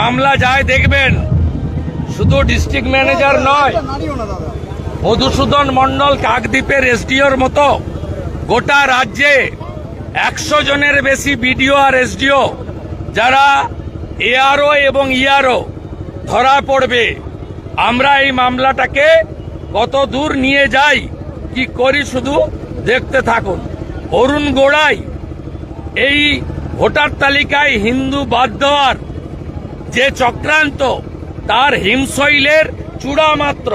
মামলা যায় দেখবেন, শুধু ডিস্ট্রিক্ট ম্যানেজার নয়, মধুসূদন মন্ডল কাকদ্বীপের এসডিওর মতো গোটা রাজ্যে একশো জনের বেশি বিডিও আর এসডিও যারা এআরও এবং ইআরও ধরা পড়বে। আমরা এই মামলাটাকে কত দূর নিয়ে যাই, কি করি শুধু দেখতে থাকুন। অরুণ গোড়াই এই ভোটার তালিকায় হিন্দু বাদ দেওয়ার যে চক্রান্ত তার হিমশৈলের চূড়া মাত্র।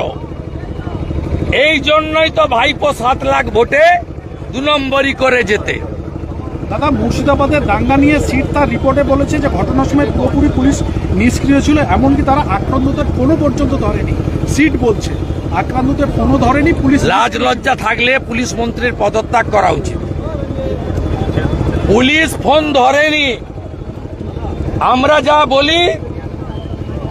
এই জন্যই তো ভাইপো সাত লাখ ভোটে দু নম্বরই করে যেতে। দাদা মুর্শিদাবাদের দাঙ্গা নিয়ে সিট তার রিপোর্টে বলেছে যে ঘটনার সময় পুরোপুরি পুলিশ নিষ্ক্রিয় ছিল এমনকি তারা আক্রান্তদের কোনো পর্যন্ত ধরেনি। সিট বলছে আক্রান্তদের কোনো ধরেনি পুলিশ লাজ লজ্জা থাকলে পুলিশ মন্ত্রীর পদত্যাগ করা উচিত। পুলিশ ফোন ধরেনি। আমরা যা বলি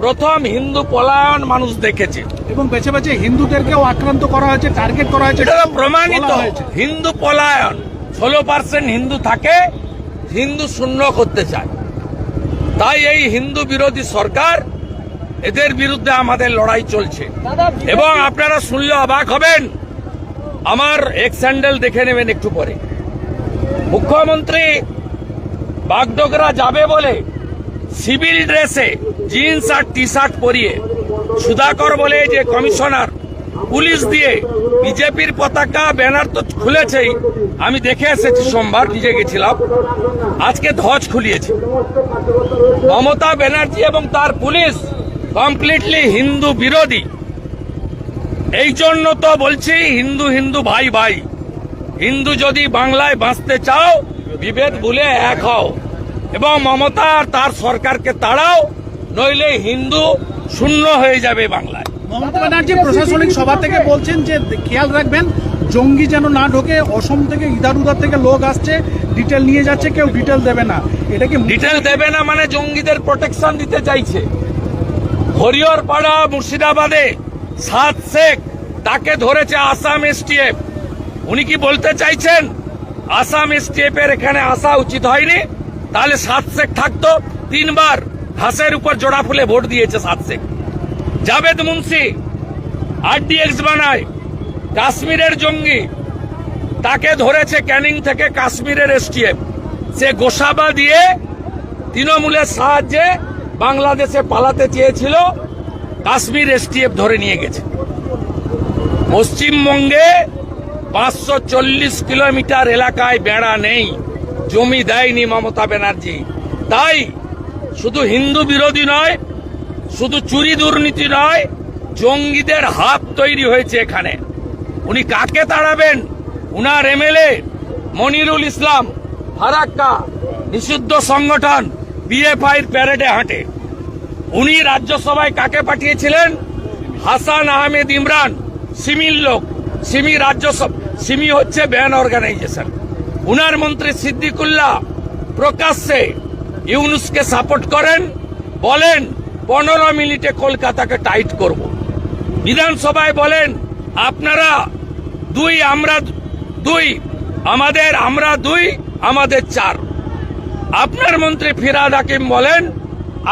প্রথম হিন্দু পলায়ন মানুষ দেখেছে। এবং বেছে বেছে হিন্দুদেরকেও আক্রান্ত করা হয়েছে টার্গেট করা হয়েছে এটা প্রমাণিত। হয়েছে। হিন্দু পলায়ন ষোলো পার্সেন্ট হিন্দু থাকে হিন্দু শূন্য করতে চায়। তাই এই হিন্দু বিরোধী সরকার এদের বিরুদ্ধে আমাদের লড়াই চলছে। এবং আপনারা শুনলে অবাক হবেন আমার এক্স স্যান্ডেল দেখে নেবেন একটু পরে। মুখ্যমন্ত্রী বাগডোগরা যাবে বলে সিভিল ড্রেসে জিন্স আর টি শার্ট পরিয়ে সুধাকর বলে যে কমিশনার পুলিশ দিয়ে বিজেপির পতাকা, ব্যানার তো খুলেছেই। আমি দেখে এসেছি সোমবার নিজে গেছিলাম। আজকে ধ্বজ খুলিয়েছে। মমতা ব্যানার্জি এবং তার পুলিশ কমপ্লিটলি হিন্দু বিরোধী। এই জন্য তো বলছি হিন্দু হিন্দু ভাই ভাই। হিন্দু যদি বাংলায় বাঁচতে চাও, বিভেদ ভুলে এক হও। এবং মমতা আর তার সরকারকে তাড়াও। নইলে হিন্দু শূন্য হয়ে যাবে বাংলায়। মমতা ব্যানার্জি প্রশাসনিক সভা থেকে বলছেন যে খেয়াল রাখবেন জঙ্গি যেন না ঢোকে অসম থেকে ইদার উদার থেকে লোক আসছে ডিটেল নিয়ে যাচ্ছে কেউ ডিটেল দেবে না। এটা কি ডিটেল দেবে না মানে জঙ্গিদের প্রোটেকশন দিতে চাইছে। হরিহরপাড়া মুর্শিদাবাদে সাত শেখ তাকে ধরেছে আসাম এসটিএফ। উনি কি বলতে চাইছেন? আসাম এসটিএফ এর এখানে আসা উচিত হয়নি তাহলে সাত শেখ থাকতো তিনবার। ঘাসের উপর জোড়া ফুলে ভোট দিয়েছে সাত জাভেদ মুন্সি, আরডিএক্স বানায়, কাশ্মীরের জঙ্গি, তাকে ধরেছে ক্যানিং থেকে কাশ্মীরের এসটিএফ। সে গোসাবা দিয়ে তৃণমূলের সাহায্যে বাংলাদেশে পালাতে চেয়েছিল, কাশ্মীর এসটিএফ ধরে নিয়ে গেছে। পশ্চিমবঙ্গে পাঁচশো চল্লিশ কিলোমিটার এলাকায় বেড়া নেই, জমি দেয়নি মমতা ব্যানার্জি। তাই শুধু হিন্দু বিরোধী নয়, শুধু চুরি দুর্নীতি নয়, জঙ্গিদের হাত তৈরি হয়েছে এখানে। উনি কাকে তাড়াবেন? উনার এমএলএ মনিরুল ইসলাম, ফারাক্কা, নিষিদ্ধ সংগঠন বিএফআইর প্যারেডে হাঁটে। উনি রাজ্যসভায় কাকে পাঠিয়েছিলেন? হাসান আহমেদ ইমরান, সিমির লোক। সিমি রাজ্যসভা, সিমি হচ্ছে ব্যান অর্গানাইজেশন। উনার মন্ত্রী সিদ্দিকুল্লাহ প্রকাশ্যে ইউনুসকে সাপোর্ট করেন, বলেন, পনেরো মিনিটে কলকাতাকে টাইট করব। বিধানসভায় বলেন, আপনারা দুই, আমরা দুই, আমাদের, আমরা দুই, আমাদের চার। আপনার মন্ত্রী ফিরাদ হাকিম বলেন,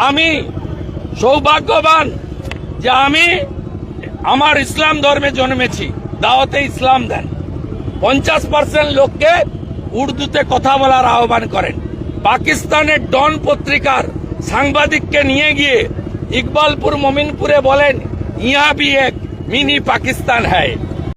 আমি সৌভাগ্যবান যে আমি আমার ইসলাম ধর্মে জন্মেছি, দাওয়াতে ইসলাম দেন। পঞ্চাশ পার্সেন্ট লোককে উর্দুতে কথা বলার আহ্বান করেন। পাকিস্তানের ডন পত্রিকার সাংবাদিককে নিয়ে গিয়ে ইকবালপুর মমিনপুরে বলেন ইয়া ভি এক মিনি পাকিস্তান হ্যায়।